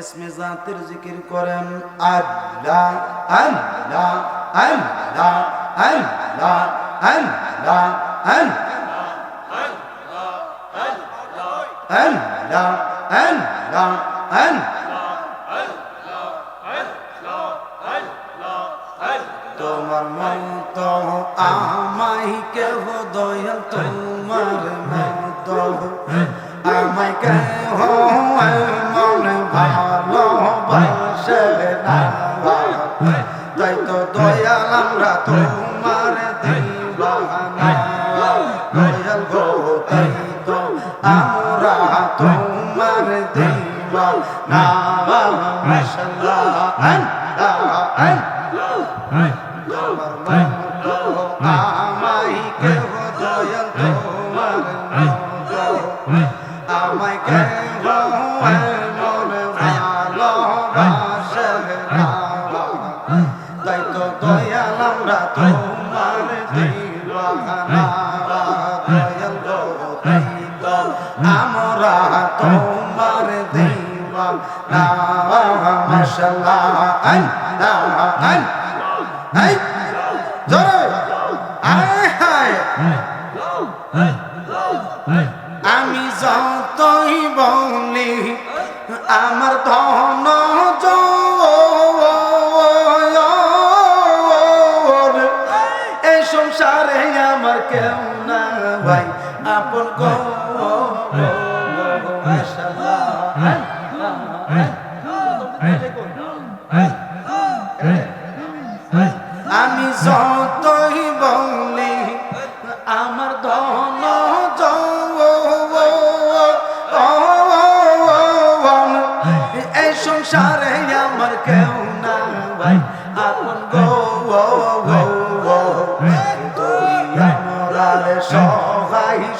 ইসমে জাতের জিকির করেন, আল্লাহ আল্লাহ আল্লাহ আল্লাহ আল্লাহ আল্লাহ আল্লাহ তোমার মত আমাই কেহ দয়াল, তোমার মত আমায় কেহ ভালোবাসে না তাই তো দয়াল আমরা তোমার দিবানা। দয়াল গো তাই তো আমরা তোমার দিবানা। মাশাআল্লাহ আল্লাহ আল্লাহ আমায় কেহ দয়াল তোমার আমায় কেহ আমরা তোমার দিবানা মাশাআল্লাহ আল্লাহ আল্লাহ এই জোরে। আয় হায়। আমি যতই বলি আমার ধন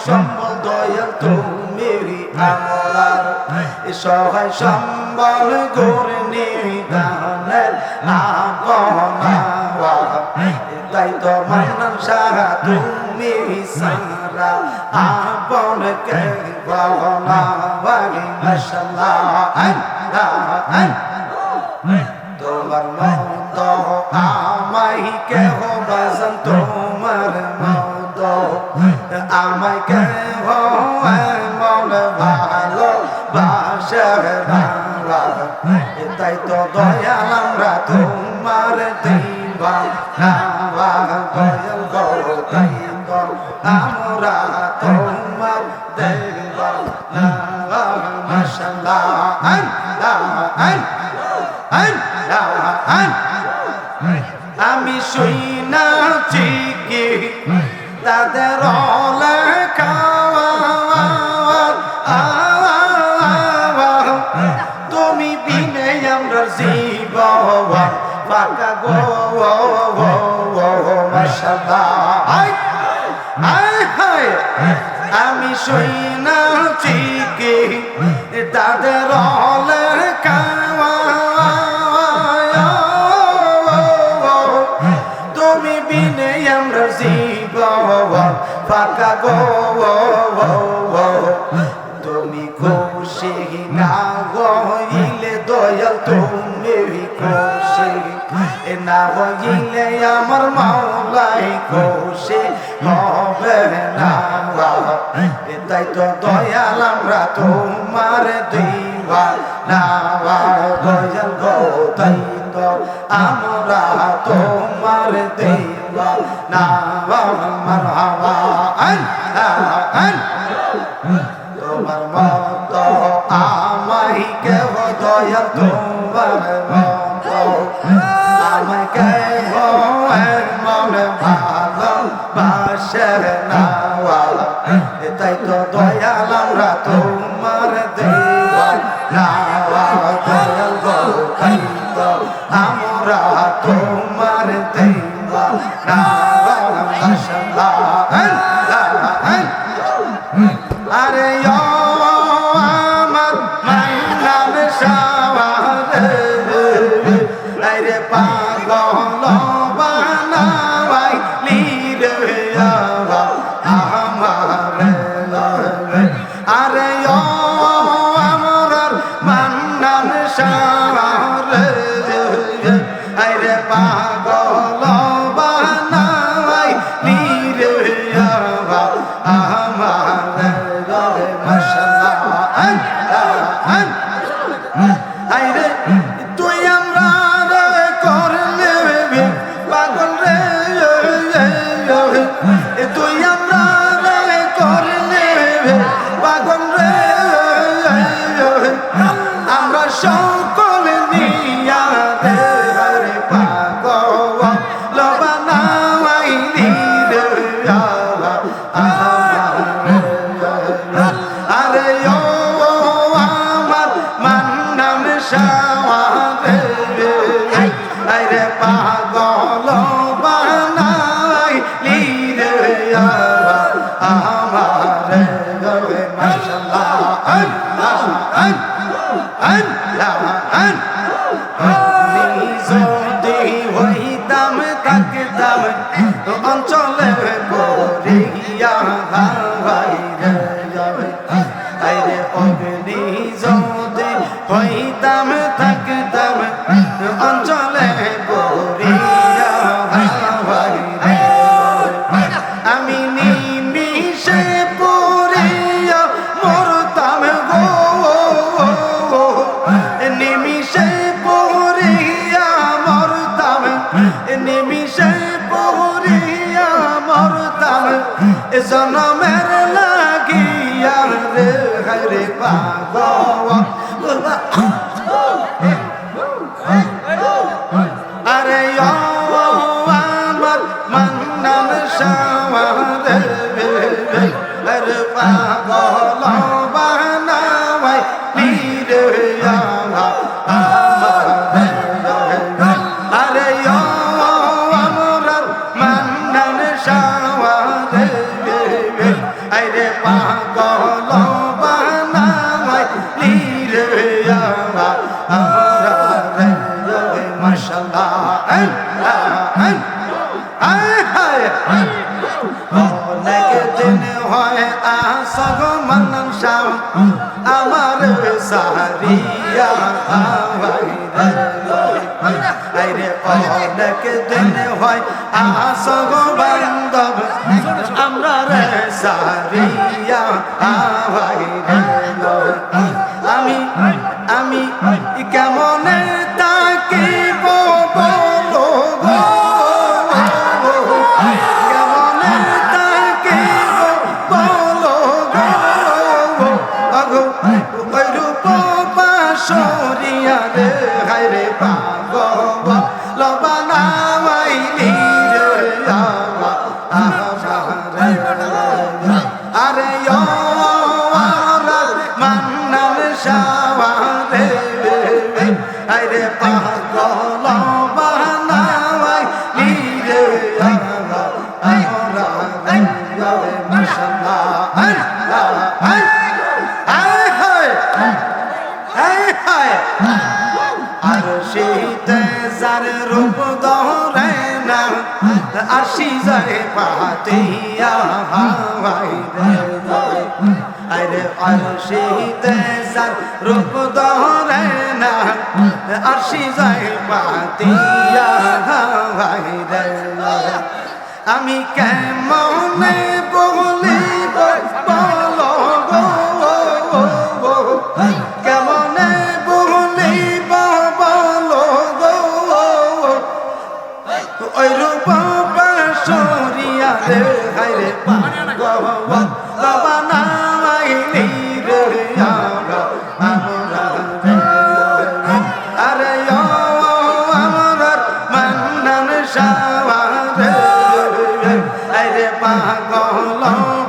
সম্বল দয়াল তুমি আমরার সহায় সম্বল গড়ে নিদানের আপনা তাই তো মান্নান সারা তুমি সারা আপন কে বলা বাগি আল্লাহ আল্লাহ তোমার মত আমাই কেহ বাজন তোমার মত আমাই কেহ মন ভালো বাসে বাংলা তাই তো দয়াল আমরা তোমার দিবা দয়াল গো তাই তো আমরা তোমার দেবা নাবা মাশাআল্লাহ আল্লাহ আল্লাহ আমি শুই না চিকি তাদের তুমি বিনে আমরা জীব ফাঁকা গো আমি শুই না চিকি তাদের বিনে আমরা জীব ফাঁকা গো তুমি খুশি না হইলে দয়াল তুমি খুশি। না হইলে আমার মাওলাই খুশি হবে না তাই তো দয়াল আমরা তোমার দিবা না দয়াল গো, তাই তো আমরা তোমার দিবা তোমার মত আমাই কেহ দয়া তোমার মত আমায় কেহ মন ভালো বাসে না তাই তো দয়াল আমরা তোমার দেওয়া না দয়াল গো তাই তো আমরা তোমার আরে আমার মায়ের নাম সাওয়ার আরে পাগল বানাই লীর আমার আরে আমার মান নাম সাওয়ার আরে পাগল। মহাদেব আরে পাগল। হয় আসগ বান্ধব, আমরা রে সারিয়া আভাই আমি আমি কেমন তাকে বলো কেমন তাকিব বলো গো? ওই রূপ রে, হায় রে পাগল হাওয়াই আরে আরশিতে সার রূপ ধরে না আরশি যাই পাতিয়া হাওয়াই আমি কেমনে বহু পাগল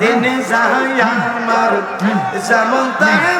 দিন যায় আমার যেমন তেমন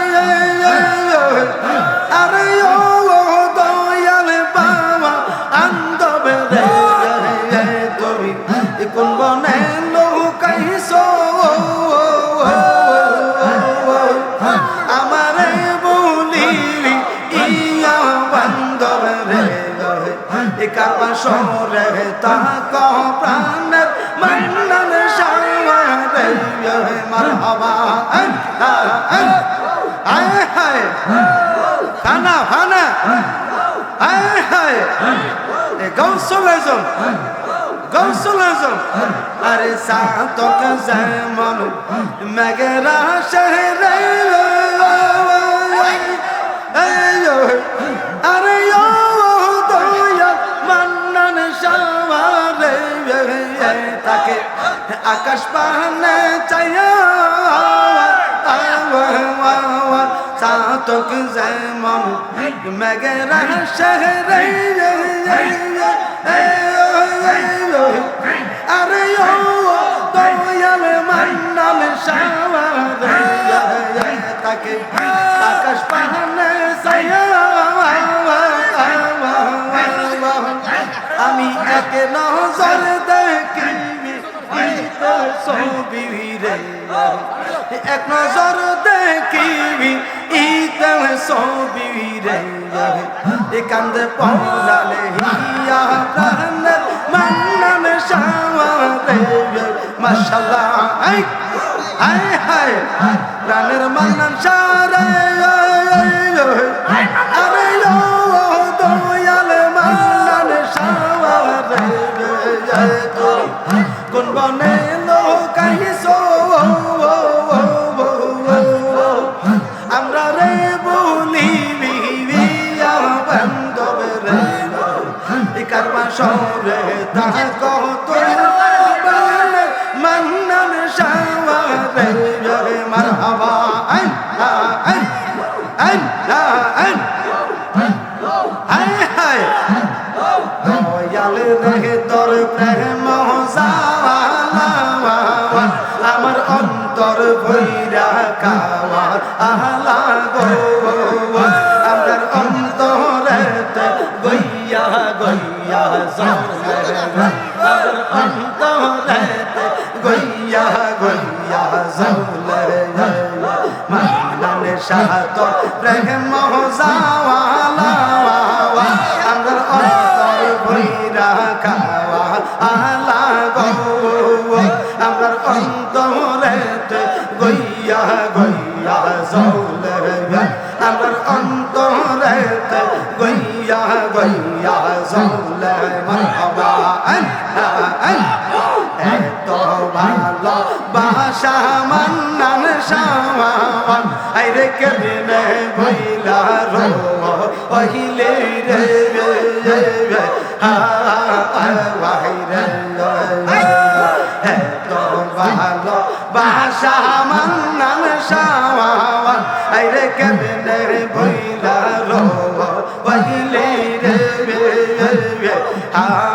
আরে ও দয়াল বাবা আন্দব রে তুমি কোন বনে নৌকাইছো আমারে বলিবি ইয়া বান্ধব রে কারবা সরে তাক প্রাণের মান্নান সাওয়ারে মারহাবা আয় হায় ফানা ফানা আয় হায় এ গৌসল আজম গৌসল আজম আরে সাতক যেমন মেঘেরা শহরে আরে মান্নান সাওয়ারে তাকে আকাশ পানে চাইয়া সাতক যেমন মেঘেরা শহরে আরে দয়াল সাওয়ারে তাকে আকাশ পাহানে আমি এক নজর দেখিবি ছবি রে এক নজর দেখিবি ঈদ ছবি রে এ কান্দে পৌলালে হিয়া প্রাণের মান্নান সাওয়ারে মাশাআল্লাহ আই আই হায় প্রাণের মান্নান সারে, আরে কোন বনে লোকাইছো আমরা সরে তাক অন্তরেতে গইয়া গইয়া মানন মান্নানে সাত প্রেম জাওয়ালা কেমনে বইলা রো পহিলে রে হা ভাই রে এত ভালো বাসা মান্নান সাওয়া আরে কেমনে বইলা রো রে রে হা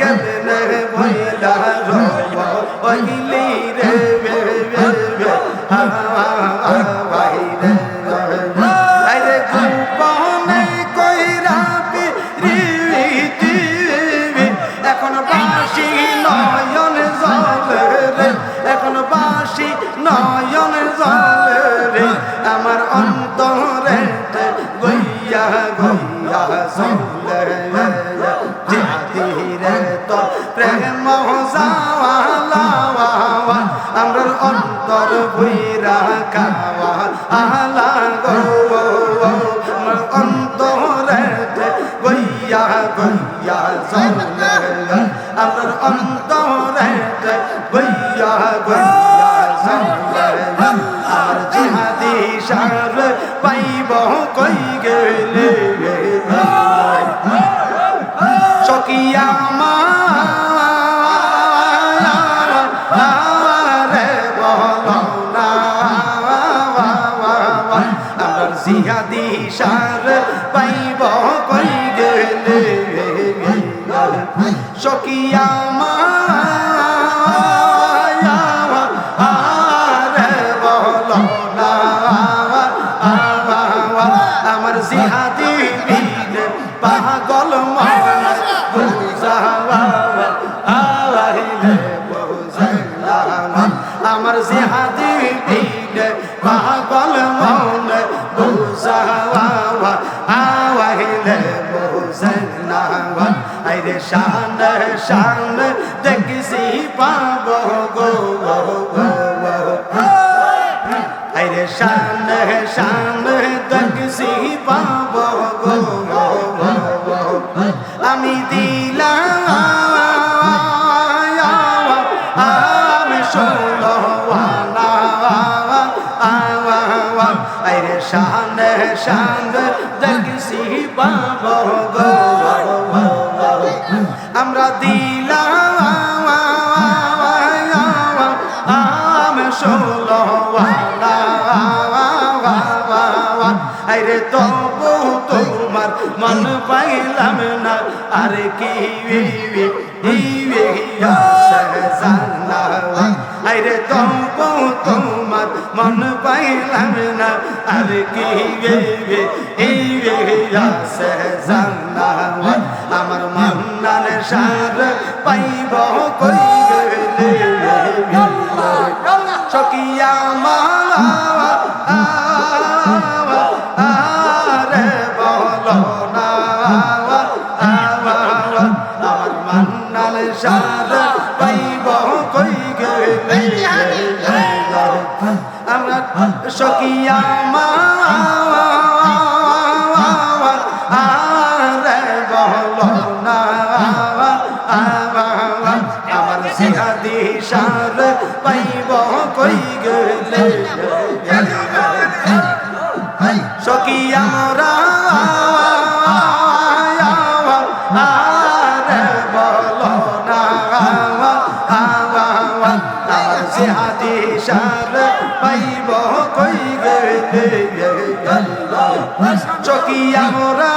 আইরে অন্তর ভুইরা খাওয়া আলা গো অন্তরে গইয়া গইয়া জলে আমার অন্তরে শান দেখছি পাব গো আরে শান শান দেখছি পাব গো আমি দিলাম, আমি ষোলো আরে শান শান দেখছি পাব গো আরে তবু তোমার মন পাইলাম না। আরে কি আরে তবু তোমার মন পাইলাম না। আরে কি আমার মন্নান সার পাইব কই আরে বলো না আমার সিহাদি সার পাইব কই গেলে চকিয়া মোরা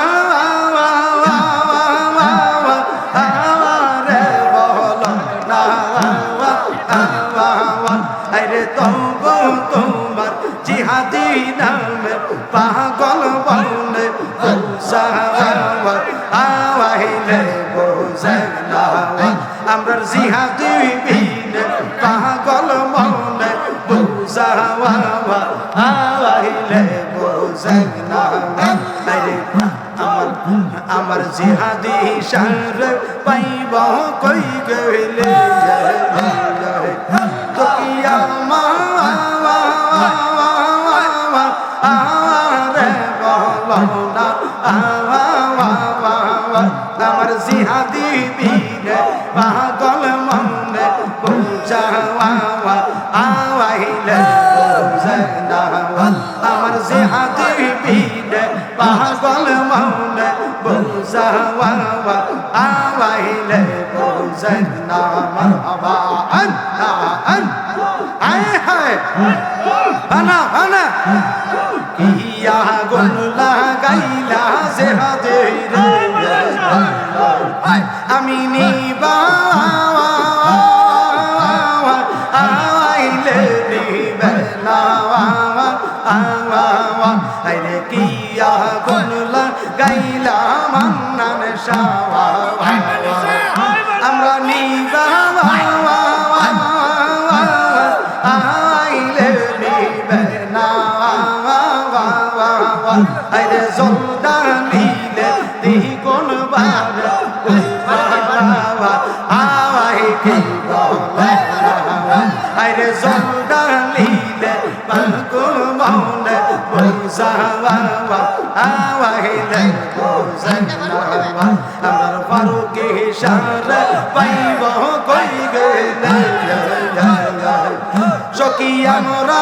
আমার জিহাদি সার পাইব কই গেলে? তো কি আমারে ইয়া গুন লাগাইলা সে হাতে আমি নিবা আমার ফারুকি সারা পাইব কই গেলে সকি আমরা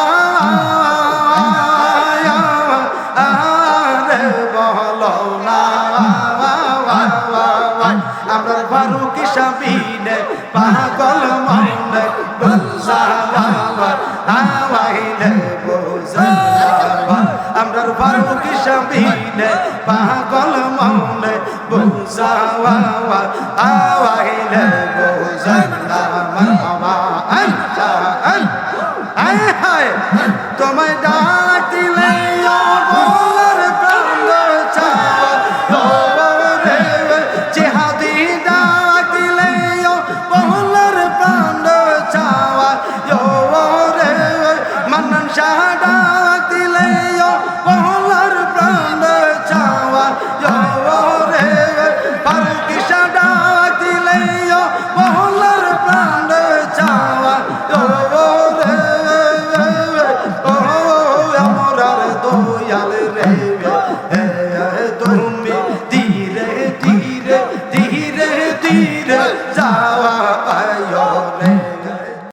শবীলে পাগল মৌলে বুঝাওয়া আওয়াইলে বুঝাল্লা মামা আল্লাহ। আয় হায় তোমায় ডাকিলে